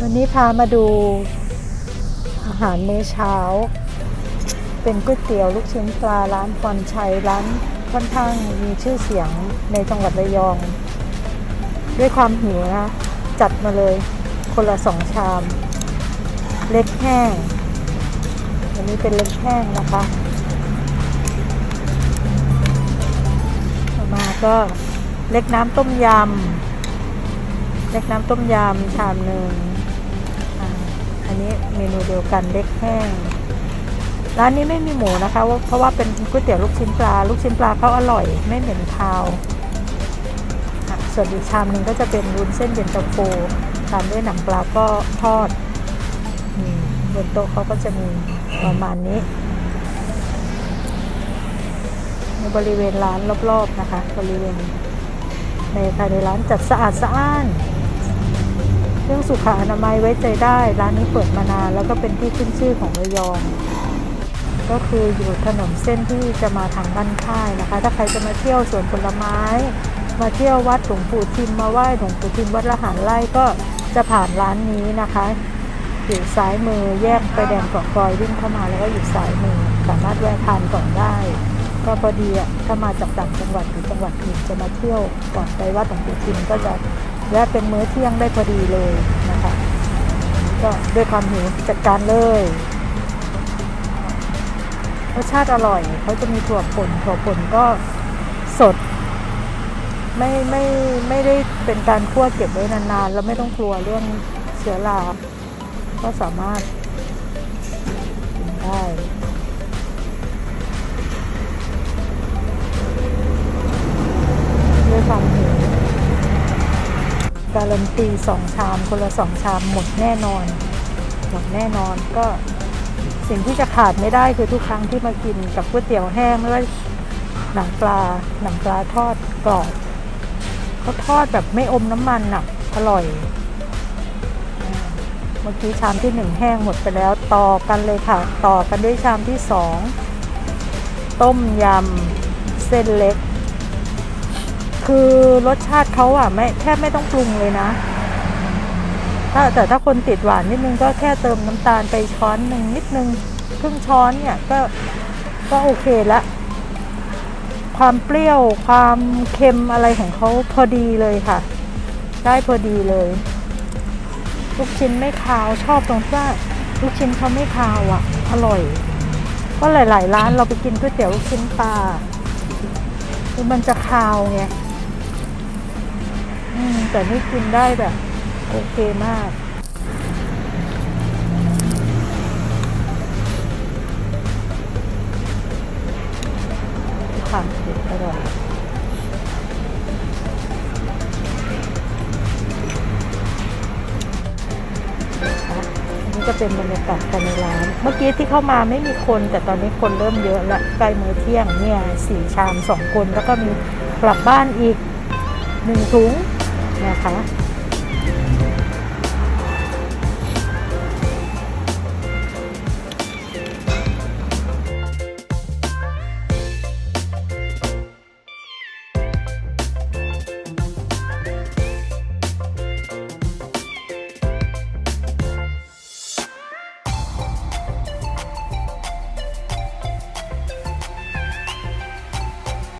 วันนี้พามาดูอาหารมื้อเช้า เป็นก๋วยเตี๋ยวลูกชิ้นปลาร้านพรชัยร้านค่อนข้างมีชื่อเสียงในจังหวัดระยอง ด้วยความหิวนะ จัดมาเลยคนละสองชาม เล็กแห้งอันนี้เป็นเล็กแห้งนะคะต่อมาก็เล็กน้ำต้มยำ เล็กน้ำต้มยำชามหนึ่งอันนี้เมนูเดียวกันเล็กแห้ง ร้านนี้ไม่มีหมูนะคะว่าเพราะว่าเป็นก๋วยเตี๋ยวลูกชิ้นปลา ลูกชิ้นปลาเขาอร่อยไม่เหม็นคาวส่วนอีกชามหนึ่งก็จะเป็นวุ้นเส้นเย็นตาโฟตามด้วยหนังปลาก็ทอดบนโต๊ะเขาก็จะมีประมาณนี้ในบริเวณร้านรอบๆนะคะ บริเวณในภายในร้านจัดสะอาดสะอ้าน เรื่องสุขอนามัยไว้ใจได้ ร้านนี้เปิดมานาน แล้วก็เป็นที่ขึ้นชื่อของระยอง ก็คืออยู่ถนนเส้นที่จะมาทางบ้านค่ายนะคะ ถ้าใครจะมาเที่ยวสวนผลไม้ มาเที่ยววัดหลวงปู่ทิมมาไหว้หลวงปู่ทิมวัดละหารไร่ก็จะผ่านร้านนี้นะคะอยู่ซ้ายมือแยกไปแดงเกาะกอยวิ่งเข้ามาแล้วก็อยู่ซ้ายมือสามารถแวะทานก่อนได้ ก็พอดีอะถ้ามาจากต่างจังหวัดหรือจังหวัดอื่นจะมาเที่ยวก่อนไปวัดหลวงปู่ทิมก็จะ แวะเป็นมื้อเที่ยงได้พอดีเลยนะคะ ก็ด้วยความหิวจัดการเลยรสชาติอร่อยเขาจะมีถั่วป่นถั่วป่นก็สด ไม่ไม่ไม่ได้เป็นการคั่วเก็บไว้นานๆ แล้วไม่ต้องกลัวเรื่องเชื้อราก็สามารถกินได้ การันตีสองชามคนละสองชามหมดแน่นอน หมดแน่นอนก็สิ่งที่จะขาดไม่ได้คือทุกครั้งที่มากินกับก๋วยเตี๋ยวแห้งไม่ว่าหนังปลาหนังปลาทอดกรอบเขาทอดแบบไม่อมน้ำมันอะอร่อยเมื่อกี้ชามที่หนึ่งแห้งหมดไปแล้วต่อกันเลยค่ะ ต่อกันด้วยชามที่สองต้มยำเส้นเล็ก คือรสชาติเขาอะไม่แทบไม่ต้องปรุงเลยนะ ถ้าแต่ถ้าคนติดหวานนิดนึงก็แค่เติมน้ำตาลไปช้อนหนึ่งนิดนึงครึ่งช้อนเนี่ยก็ก็โอเคละ ความเปรี้ยวความเค็มอะไรของเขาพอดีเลยค่ะ ได้พอดีเลยลูกชิ้นไม่คาวชอบตรงที่ว่าลูกชิ้นเขาไม่คาวอะ อร่อย ก็หลาย ๆ ร้านเราไปกินก๋วยเตี๋ยวลูกชิ้นปลาคือมันจะคาวไง แต่นี่กินได้แบบ โอเคมาก ค่ะเด็ดอร่อยอันนี้จะเป็นบรรยากาศภายในร้าน เมื่อกี้ที่เข้ามาไม่มีคน แต่ตอนนี้คนเริ่มเยอะละใกล้มื้อเที่ยงเนี่ยสี่ชามสองคน แล้วก็มีกลับบ้านอีกหนึ่งถุง นะคะ